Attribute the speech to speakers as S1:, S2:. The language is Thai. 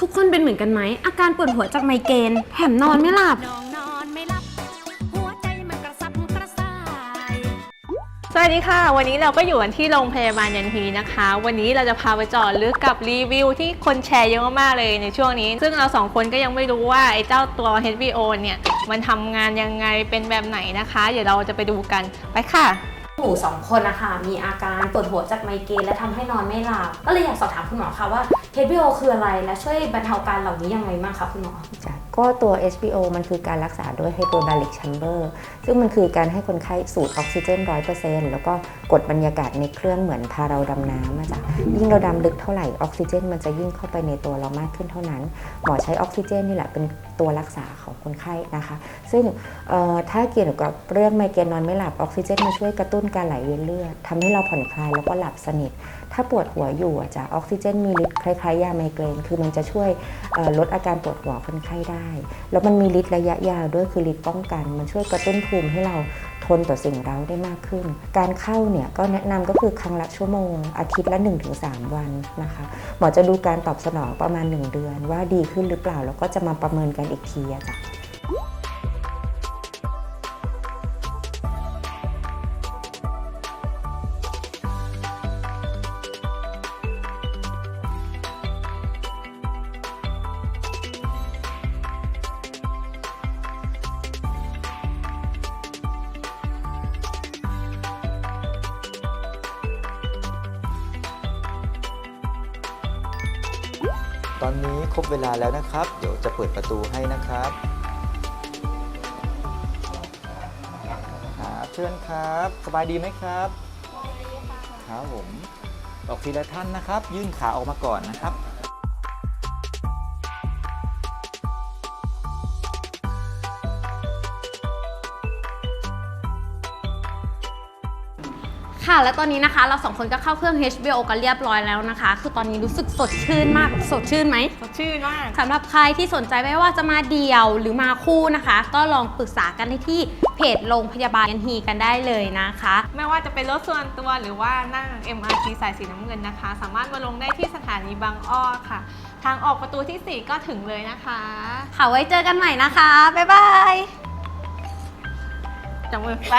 S1: ทุกคนเป็นเหมือนกันไหม อาการปวดหัวจากไมเกรนแถมนอนไม่หลับ
S2: น้องนอนไม่หลับ หัวใจมันกระสับกระส่าย
S3: สวัสดีค่ะ วันนี้เราก็อยู่กันที่โรงพยาบาลยันฮีนะคะ วันนี้เราจะพาไปเจอดลึกกับรีวิวที่คนแชร์เยอะมากๆเลยในช่วงนี้ ซึ่งเราสองคนก็ยังไม่รู้ว่าไอ้เจ้าตัว HBO เนี่ย มันทำงานยังไงเป็นแบบไหนนะคะ เดี๋ยวเราจะไปดูกันไปค่ะ
S1: หนูสองคนนะคะมีอาการปวดหัวจากไมเกรนและทำให้นอนไม่หลับก็เลยอยากสอบถามคุณหมอค่ะว่า HBO คืออะไรและช่วยบรรเทาการเหล่านี้ยังไงบ้างคะคุณหมอ
S4: จ้ะก็ตัว HBO มันคือการรักษาด้วย hyperbaric chamber ซึ่งมันคือการให้คนไข้สูดออกซิเจน 100%แล้วก็กดบรรยากาศในเครื่องเหมือนพาเราดำน้ำจ้ะยิ่งเราดำลึกเท่าไหร่ออกซิเจน มันจะยิ่งเข้าไปในตัวเรามากขึ้นเท่านั้น หมอใช้ออกซิเจนนี่แหละเป็นตัวรักษาของคนไข้นะคะ ซึ่งถ้าเกี่ยวกับเรื่องไมเกรนนอนไม่หลับออกซิเจนมาช่วยกระตุ้นการไหลเวียนเลือดทำให้เราผ่อนคลายแล้วก็หลับสนิท ถ้าปวดหัวอยู่อะจ้ะออกซิเจนมีฤทธิ์คล้ายๆ ยาไมเกรน คือมันจะช่วยลดอาการปวดหัวคนไข้ได้ แล้วมันมีฤทธิ์ระยะยาวด้วยคือฤทธิ์ป้องกัน มันช่วยกระตุ้นภูมิให้เราทนต่อสิ่งเร้าได้มากขึ้น การเข้าเนี่ยก็แนะนำก็คือครั้งละชั่วโมง อาทิตย์ละ 1-3 วันนะคะ หมอจะดูการตอบสนองประมาณ 1 เดือนว่าดีขึ้นหรือเปล่าแล้วก็จะมาประเมินกันอีกทีอะจ้ะ
S5: ตอนนี้ครบเวลาแล้วนะครับ เดี๋ยวจะเปิดประตูให้นะครับครับเชิญครับ สบายดีไหมครับ ครับผม ออกทีละท่านนะครับ ยื่นขาออกมาก่อนนะครับ
S1: ค่ะ และตอนนี้นะคะเราสองคนก็เข้าเครื่อง HBO กันเรียบร้อยแล้วนะคะ คือตอนนี้รู้สึกสดชื่นมากสดชื่นไหม
S3: สดชื่นมาก
S1: สำหรับใครที่สนใจไม่ว่าจะมาเดี่ยวหรือมาคู่นะคะ ก็ลองปรึกษากันได้ที่เพจโรงพยาบาลยันฮีกันได้เลยนะคะ
S3: ไม่ว่าจะเป็นรถส่วนตัวหรือว่านั่ง MRT สายสีน้ำเงินนะคะ สามารถมาลงได้ที่สถานีบางอ้อค่ะ ทางออกประตูที่ 4 ก็ถึงเลยนะคะ
S1: ค่ะไว้เจอกันใหม่นะคะบ๊ายบาย
S3: จับมือไป